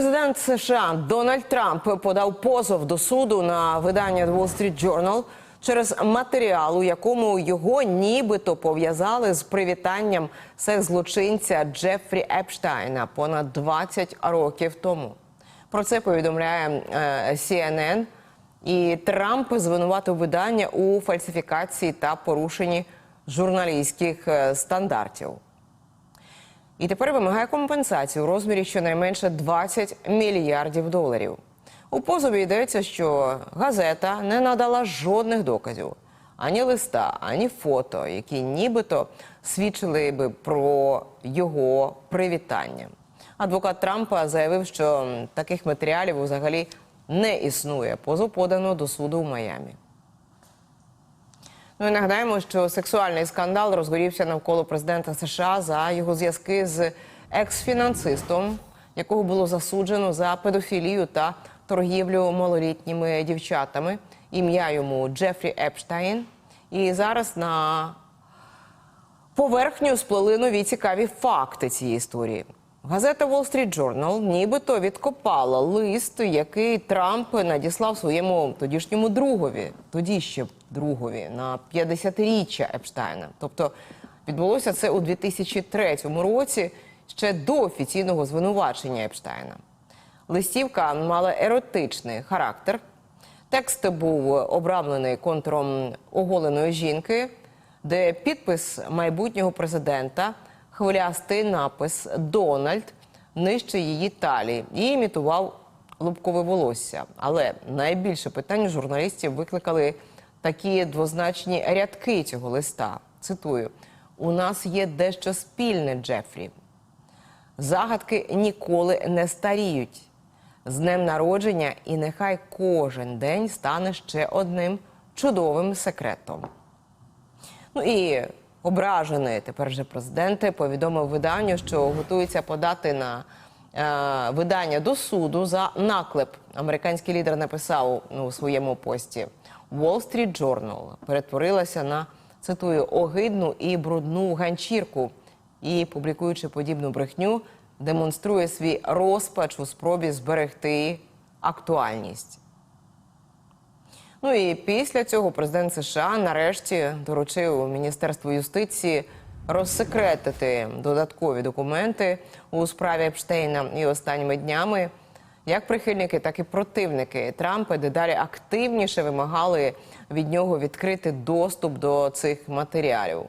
Президент США Дональд Трамп подав позов до суду на видання Wall Street Journal через матеріал, у якому його нібито пов'язали з привітанням секс-злочинця Джефрі Епштайна понад 20 років тому. Про це повідомляє е, CNN. І Трамп звинуватив видання у фальсифікації та порушенні журналістських е, стандартів. І тепер вимагає компенсацію у розмірі щонайменше 20 мільярдів доларів. У позові йдеться, що газета не надала жодних доказів ані листа, ані фото, які нібито свідчили би про його привітання. Адвокат Трампа заявив, що таких матеріалів взагалі не існує. Позов подано до суду в Майамі. Ну і нагадаємо, що сексуальний скандал розгорівся навколо президента США за його зв'язки з екс-фінансистом, якого було засуджено за педофілію та торгівлю малолітніми дівчатами. Ім'я йому Джефрі Епштайн. І зараз на поверхню сплели нові цікаві факти цієї історії. Газета Wall Street Journal нібито відкопала лист, який Трамп надіслав своєму тодішньому другові, тоді ще другові, на 50-річчя Епштайна. Тобто відбулося це у 2003 році, ще до офіційного звинувачення Епштайна. Листівка мала еротичний характер. Текст був обрамлений контуром оголеної жінки, де підпис майбутнього президента, хвилястий напис Дональд нижче її талії і імітував лобкове волосся. Але найбільше питань журналістів викликали такі двозначні рядки цього листа. Цитую: у нас є дещо спільне, Джефрі. Загадки ніколи не старіють. З днем народження, і нехай кожен день стане ще одним чудовим секретом. Ну і ображений тепер же президент повідомив виданню, що готується подати на е, видання до суду за наклеп. Американський лідер написав ну, у своєму пості: Wall Street Journal перетворилася на цитую огидну і брудну ганчірку. І публікуючи подібну брехню, демонструє свій розпач у спробі зберегти актуальність. Ну і після цього президент США нарешті доручив Міністерству юстиції розсекретити додаткові документи у справі Епштейна. І останніми днями як прихильники, так і противники Трампа дедалі активніше вимагали від нього відкрити доступ до цих матеріалів.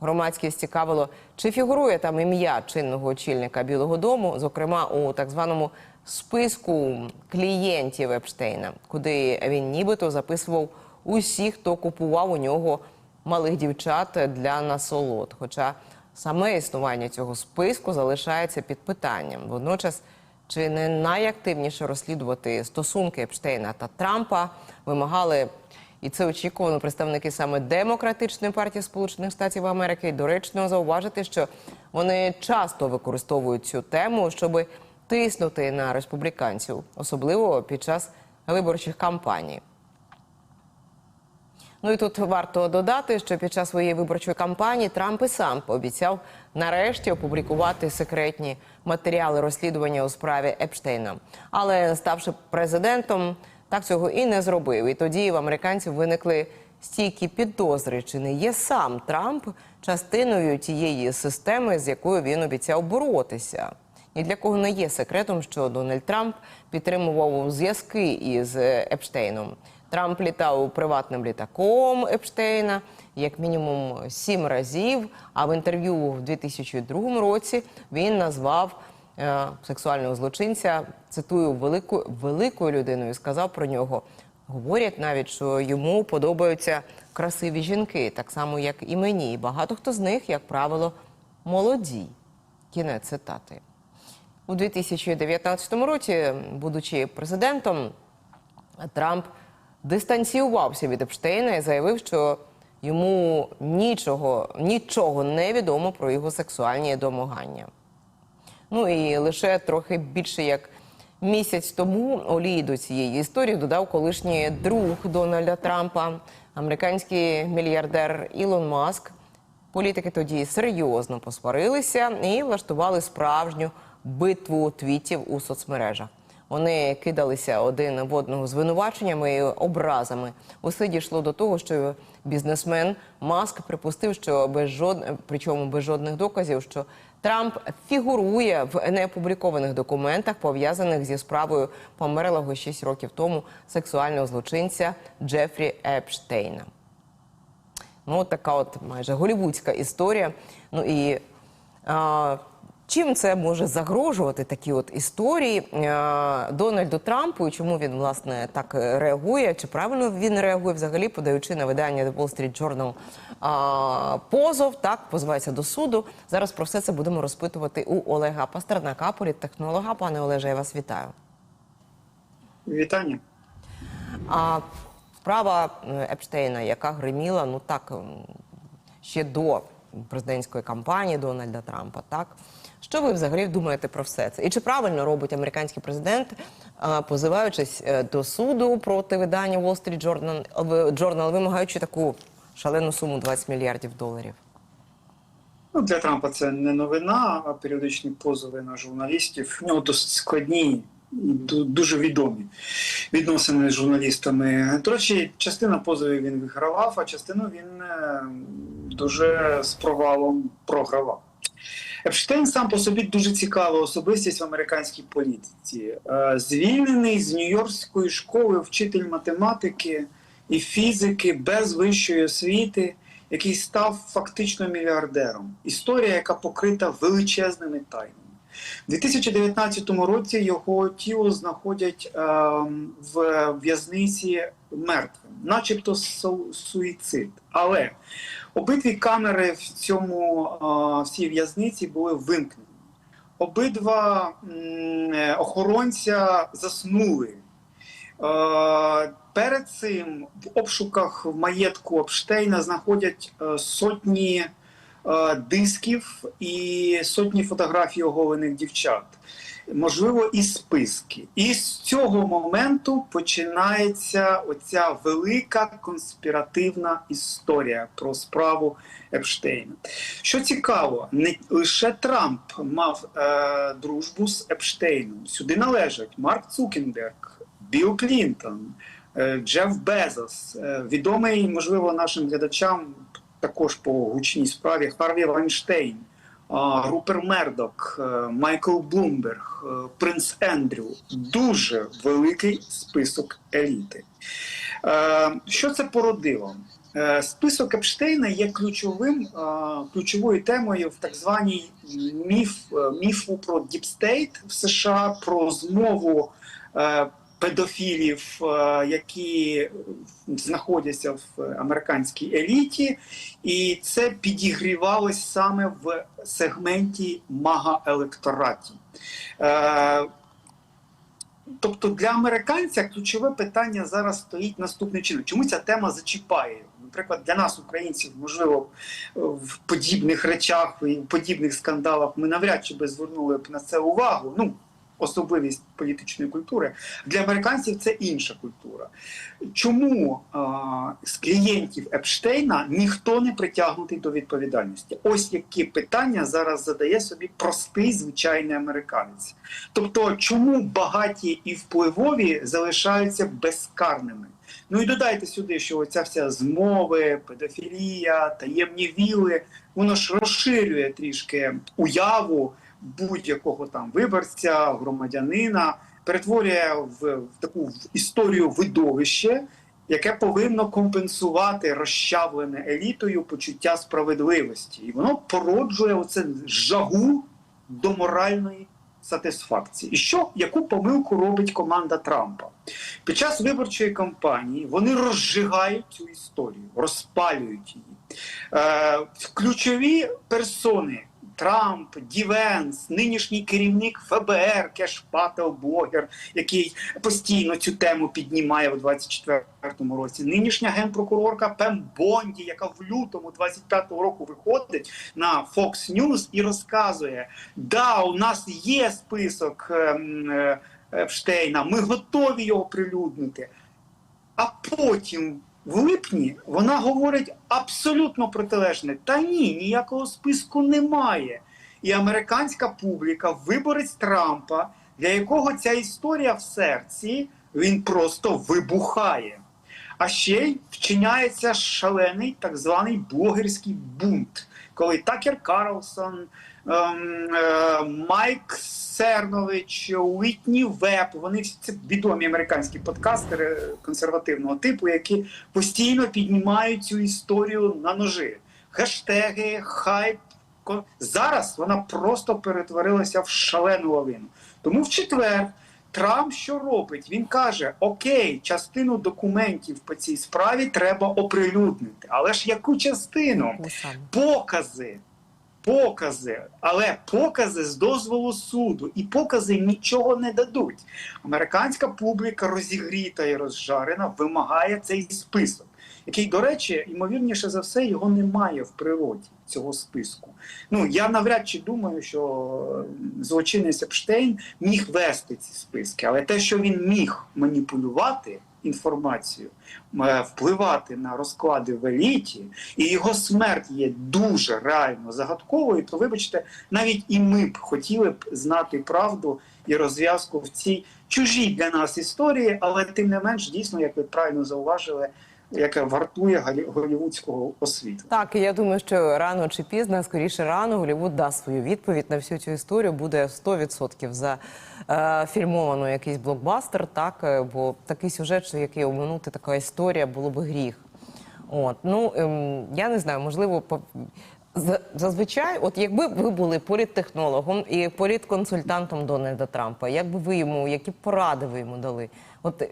Громадськість цікавило, чи фігурує там ім'я чинного очільника Білого Дому, зокрема у так званому списку клієнтів Епштейна, куди він нібито записував усіх, хто купував у нього малих дівчат для насолод. Хоча саме існування цього списку залишається під питанням. Водночас, чи не найактивніше розслідувати стосунки Епштейна та Трампа вимагали і це очікувано представники саме демократичної партії Сполучених Штатів Америки. Доречно зауважити, що вони часто використовують цю тему, щоб тиснути на республіканців, особливо під час виборчих кампаній. Ну і тут варто додати, що під час своєї виборчої кампанії Трамп і сам пообіцяв нарешті опублікувати секретні матеріали розслідування у справі Епштейна. Але ставши президентом, так цього і не зробив. І тоді в американців виникли стійкі підозри, чи не є сам Трамп частиною тієї системи, з якою він обіцяв боротися. Ні для кого не є секретом, що Дональд Трамп підтримував зв'язки із Епштейном. Трамп літав приватним літаком Епштейна як мінімум сім разів. А в інтерв'ю в 2002 році він назвав е, сексуального злочинця, цитую, великою великою людиною. Сказав про нього. Говорять навіть, що йому подобаються красиві жінки, так само як і мені. І багато хто з них, як правило, молоді. Кінець цитати. У 2019 році, будучи президентом, Трамп дистанціювався від Епштейна і заявив, що йому нічого, нічого не відомо про його сексуальні домагання. Ну і лише трохи більше як місяць тому олії до цієї історії додав колишній друг Дональда Трампа, американський мільярдер Ілон Маск. Політики тоді серйозно посварилися і влаштували справжню битву твітів у соцмережах. Вони кидалися один в одного звинуваченнями і образами. Усе дійшло до того, що бізнесмен Маск припустив, що без жод... причому без жодних доказів, що Трамп фігурує в неопублікованих документах, пов'язаних зі справою померлого 6 років тому сексуального злочинця Джефрі Епштейна. Ну, така от майже голівудська історія. Ну і а, чим це може загрожувати такі от історії Дональду Трампу і чому він власне так реагує? Чи правильно він реагує взагалі, подаючи на видання The Wall Street Journal позов, так позивається до суду. Зараз про все це будемо розпитувати у Олега Пастернака, політтехнолога. Пане Олеже, я вас вітаю. Вітання. А справа е, Епштейна, яка гриміла, ну так ще до президентської кампанії Дональда Трампа, так що ви взагалі думаєте про все це? І чи правильно робить американський президент, позиваючись е, до суду проти видання Wall Street Journal, Journal, вимагаючи таку шалену суму 20 мільярдів доларів? Ну, для Трампа це не новина, а періодичні позови на журналістів. В нього досить складні дуже відомі відносини з журналістами. До речі, частина позовів він вигравав, а частину він е, дуже з провалом програвав. Епштейн сам по собі дуже цікава особистість в американській політиці. Е, Звільнений з Нью-Йоркської школи вчитель математики і фізики без вищої освіти, який став фактично мільярдером. Історія, яка покрита величезними тайнами. У 2019 році його тіло знаходять е, в в'язниці мертвим, начебто су- суїцид. Але обидві камери в цьому в цій в'язниці були вимкнені. Обидва охоронця заснули. Перед цим в обшуках в маєтку Епштейна знаходять е, сотні е, дисків і сотні фотографій оголених дівчат, можливо, і списки. І з цього моменту починається оця велика конспіративна історія про справу Епштейна. Що цікаво, не лише Трамп мав е, дружбу з Епштейном. Сюди належать Марк Цукенберг, Білл Клінтон. Е, Джеф Безос, е, відомий, можливо, нашим глядачам також по гучній справі Харві Вайнштейн, Рупер Мердок, е, Майкл Блумберг, е, Принц Ендрю. Дуже великий список еліти. Е, Що це породило? Список Епштейна є ключовим, ключовою темою в так званій міф, міфу про Діпстейт в США, про змову педофілів, е, які знаходяться в американській еліті, і це підігрівалось саме в сегменті мага-електоратів. Е, Тобто для американця ключове питання зараз стоїть наступним чином. Чому ця тема зачіпає? Наприклад, для нас, українців, можливо, в подібних речах і в подібних скандалах ми навряд чи би звернули б на це увагу. Ну, особливість політичної культури. Для американців це інша культура. Чому з клієнтів Епштейна ніхто не притягнутий до відповідальності? Ось які питання зараз задає собі простий звичайний американець. Тобто, чому багаті і впливові залишаються безкарними? Ну і додайте сюди, що оця вся змови, педофілія, таємні віли, воно ж розширює трішки уяву будь-якого там виборця, громадянина, перетворює в, в таку в історію видовище, яке повинно компенсувати розчавлене елітою почуття справедливості, і воно породжує оце жагу до моральної сатисфакції. І що яку помилку робить команда Трампа? Під час виборчої кампанії вони розжигають цю історію, розпалюють її. Е, ключові персони. Трамп, Дівенс, нинішній керівник ФБР, Кеш Пател, блогер, який постійно цю тему піднімає у 24-му році. Нинішня генпрокурорка Пем Бонді, яка в лютому 25-го року виходить на Fox News і розказує: да, у нас є список ем, е, Епштейна, ми готові його прилюднити. А потім в липні вона говорить абсолютно протилежне: та ні, ніякого списку немає. і американська публіка, виборець Трампа, для якого ця історія в серці, він просто вибухає. А ще й вчиняється шалений так званий блогерський бунт, коли Такер Карлсон, Майк Сернович, Уітні Веб, вони всі це відомі американські подкастери консервативного типу, які постійно піднімають цю історію на ножи. Хештеги, хайп. Зараз вона просто перетворилася в шалену лавину. Тому в четвер Трамп що робить? Він каже: Окей, частину документів по цій справі треба оприлюднити. Але ж яку частину? Покази. Покази, але покази з дозволу суду, і покази нічого не дадуть. Американська публіка розігріта і розжарена вимагає цей список, який, до речі, ймовірніше за все, його немає в природі цього списку. Ну я навряд чи думаю, що злочинець Епштейн міг вести ці списки, але те, що він міг маніпулювати інформацією, е, впливати на розклади в еліті, і його смерть є дуже реально загадковою, то вибачте, навіть і ми б хотіли б знати правду і розв'язку в цій чужій для нас історії, але тим не менш, дійсно, як ви правильно зауважили, яка вартує голівудського освіту. Так, і я думаю, що рано чи пізно, скоріше рано, Голівуд дасть свою відповідь на всю цю історію. Буде 100% за е, фільмовано якийсь блокбастер, так е, бо такий сюжет, що який оминути, така історія було би гріх. От ну ем, я не знаю, можливо, по. Зазвичай, от якби ви були політтехнологом і політконсультантом Дональда Трампа, як би ви йому, які поради ви йому дали? От е,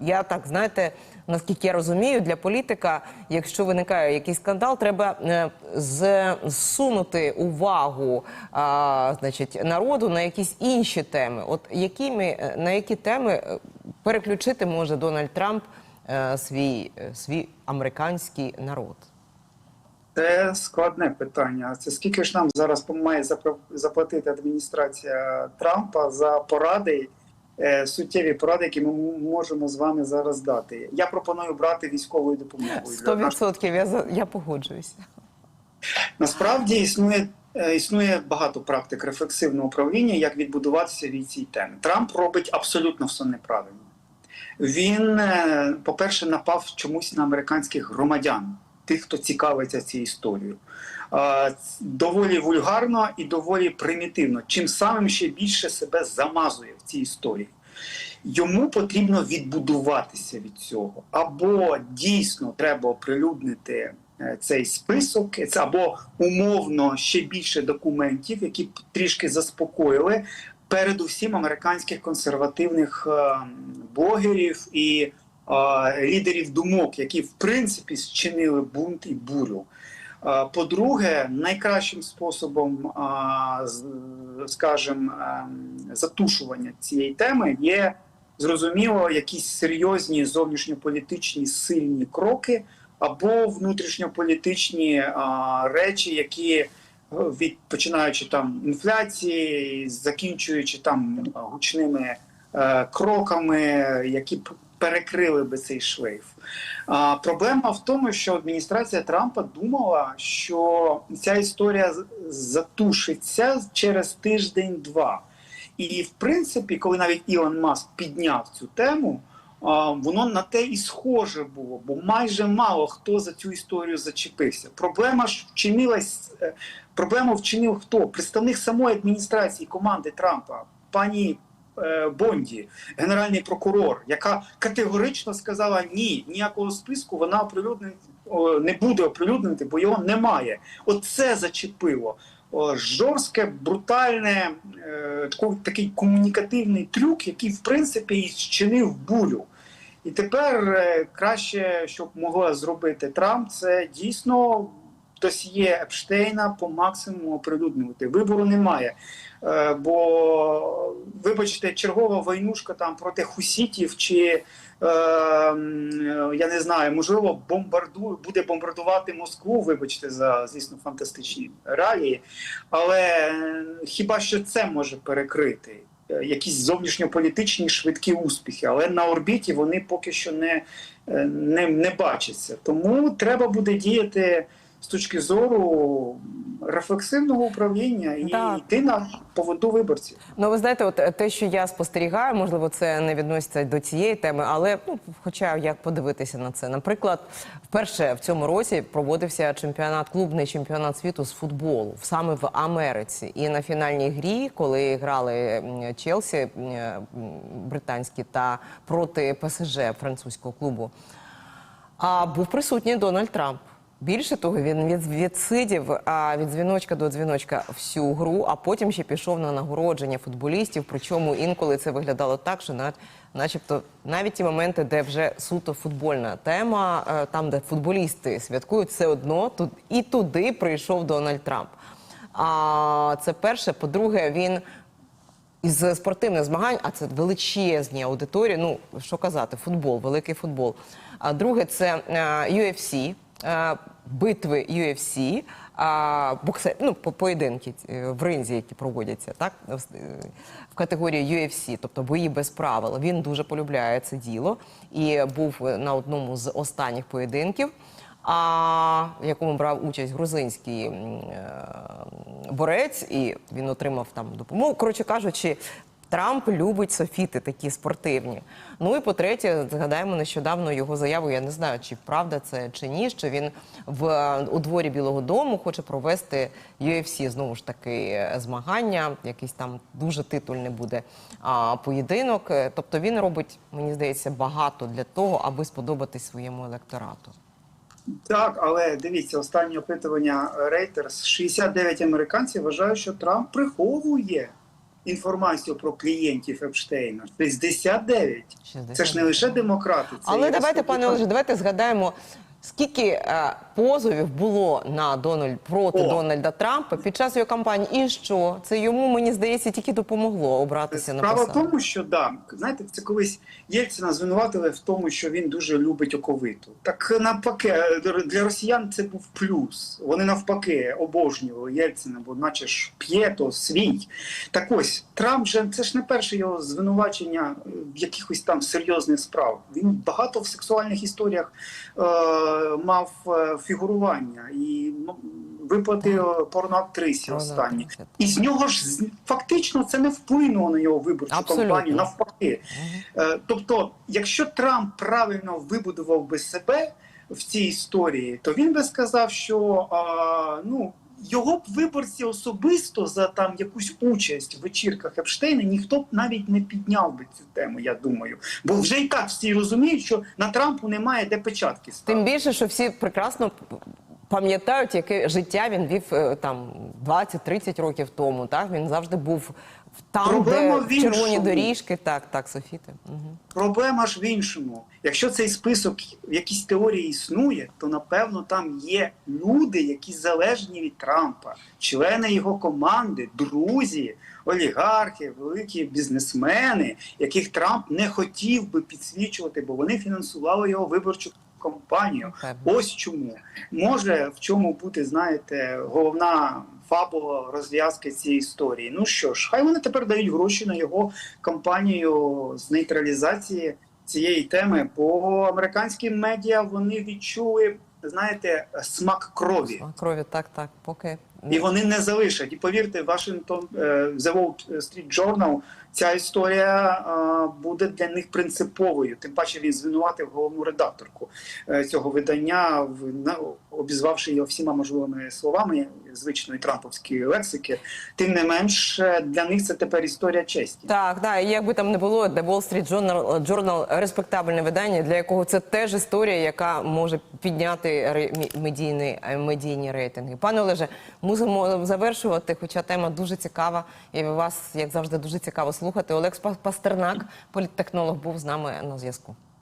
я так знаєте, наскільки я розумію, для політика, якщо виникає якийсь скандал, треба е, зсунути увагу а, значить, народу на якісь інші теми. От якими е, на які теми е, переключити може Дональд Трамп е, свій, свій американський народ? Це складне питання. Це скільки ж нам зараз має заплатити адміністрація Трампа за поради, суттєві поради, які ми можемо з вами зараз дати. Я пропоную брати військовою допомогою. для Сто наших відсотків я за- я погоджуюся. Насправді існує, е, існує багато практик рефлексивного управління, як відбудуватися від цієї теми. Трамп робить абсолютно все неправильно. Він, е, по-перше, напав чомусь на американських громадян, тих, хто цікавиться цією історією. Ц- Доволі вульгарно і доволі примітивно, чим самим ще більше себе замазує в цій історії. Йому потрібно відбудуватися від цього. Або дійсно треба оприлюднити е, цей список, або умовно ще більше документів, які трішки заспокоїли передусім американських консервативних е, блогерів і е, лідерів думок, які в принципі зчинили бунт і бурю. Е, По-друге, найкращим способом, скажем, ем, затушування цієї теми є зрозуміло якісь серйозні зовнішньополітичні сильні кроки або внутрішньополітичні речі, які е, від починаючи там інфляції, закінчуючи там гучними е, кроками, які перекрили би цей шлейф. А, проблема в тому, що адміністрація Трампа думала, що ця історія затушиться через тиждень-два. І в принципі, коли навіть Ілон Маск підняв цю тему, а, воно на те і схоже було, бо майже мало хто за цю історію зачепився. Проблема ж вчинилась. е, Проблему вчинив хто? Представник самої адміністрації команди Трампа, пані Бонді, генеральний прокурор, яка категорично сказала ні, ніякого списку вона оприлюднити не буде оприлюднити, бо його немає. Оце зачепило. Жорстке, брутальне, е, такий комунікативний трюк, який в принципі і зчинив бурю. І тепер е, краще, щоб могла зробити Трамп, це дійсно досьє Епштейна по максимуму оприлюднювати. Вибору немає. Е, Бо, вибачте, чергова войнушка там проти хусітів, чи е, я не знаю, можливо, бомбарду, буде бомбардувати Москву, вибачте, за звісно фантастичні реалії. Але е, хіба що це може перекрити? е, Якісь зовнішньополітичні швидкі успіхи, але на орбіті вони поки що не, е, не, не бачаться. Тому треба буде діяти з точки зору рефлексивного управління і Так. йти на поводу виборців. Ну, ви знаєте, от е, те, що я спостерігаю, можливо, це не відноситься до цієї теми, але ну, хоча як подивитися на це. Наприклад, вперше в цьому році проводився чемпіонат, клубний чемпіонат світу з футболу саме в Америці. І на фінальній грі, коли грали Челсі м, британські та проти ПСЖ французького клубу, а був присутній Дональд Трамп. Більше того, він від, відсидів від дзвіночка до дзвіночка всю гру, а потім ще пішов на нагородження футболістів. Причому інколи це виглядало так, що на, начебто навіть ті моменти, де вже суто футбольна тема, е, там, де футболісти святкують, все одно тут і туди прийшов Дональд Трамп. А це перше. По-друге, він із спортивних змагань, а це величезні аудиторії. Ну що казати, футбол, великий футбол. А друге, це UFC, е, битви UFC, а, боксе, ну, поєдинки е, в ринзі, які проводяться, так в е, категорії UFC, тобто бої без правил. Він дуже полюбляє це діло і був е, на одному з останніх поєдинків. А в якому брав участь грузинський е, борець, і він отримав там допомогу. Коротше кажучи, Трамп любить софіти такі спортивні. Ну і по-третє, згадаємо нещодавно його заяву. Я не знаю, чи правда це чи ні. Що він в у дворі Білого Дому хоче провести UFC, знову ж таки змагання, якийсь там дуже титульний буде а, поєдинок. Тобто він робить, мені здається, багато для того, аби сподобатись своєму електорату. Так, але дивіться, останнє опитування Reuters, 69 американців вважають, що Трамп приховує інформацію про клієнтів Епштейна. 69. Це ж не лише демократи. Це Але давайте, пане. Олеже, давайте згадаємо, скільки е, позовів було на Дональд проти О. Дональда Трампа під час його кампанії. І що? Це йому, мені здається, тільки допомогло обратися на Справа в тому, що да, знаєте, це колись Єльцина звинуватили в тому, що він дуже любить оковиту. Так навпаки, для росіян це був плюс. Вони навпаки обожнювали Єльцина, бо наче ж п'є то свій. Так ось Трамп же це ж не перше його звинувачення в якихось там серйозних справ. Він багато в сексуальних історіях е, мав е, фігурування і ну, виплати порноактрисі останні. І з нього ж фактично це не вплинуло на його виборчу Абсолютно. кампанію, навпаки. Е, Тобто, якщо Трамп правильно вибудував би себе в цій історії, то він би сказав, що а, ну. Його б виборці особисто за там якусь участь в вечірках Епштейна ніхто б навіть не підняв би цю тему, я думаю. Бо вже і так всі розуміють, що на Трампу немає де печатки ставити. Тим більше, що всі прекрасно пам'ятають, яке життя він вів е, там 20-30 років тому. Так він завжди був там, Проблема де в червоні доріжки. Так, так, Софіти. Угу. Проблема ж в іншому. Якщо цей список в якійсь теорії існує, то напевно там є люди, які залежні від Трампа, члени його команди, друзі, олігархи, великі бізнесмени, яких Трамп не хотів би підсвічувати, бо вони фінансували його виборчу Напевно. Ось чому може в чому бути, знаєте, головна фабула розв'язки цієї історії. Ну що ж, хай вони тепер дають гроші на його кампанію з нейтралізації цієї теми. Бо американські медіа вони відчули, знаєте, смак крові. Смак Крові, так, так, поки. І вони не залишать. І повірте, Вашингтон е, The Wall Street Journal, ця історія е, буде для них принциповою. Тим паче він звинуватив головну редакторку е, цього видання, в- обізвавши його всіма можливими словами звичної трамповської лексики. Тим не менш, е, для них це тепер історія честі. Так, да, і як би там не було, The Wall Street Journal, Journal – респектабельне видання, для якого це теж історія, яка може підняти медійні, е, медійні рейтинги. Пане Олеже, мусимо завершувати, хоча тема дуже цікава, і вас, як завжди, дуже цікаво слухати. Олег Пастернак, політтехнолог, був з нами на зв'язку.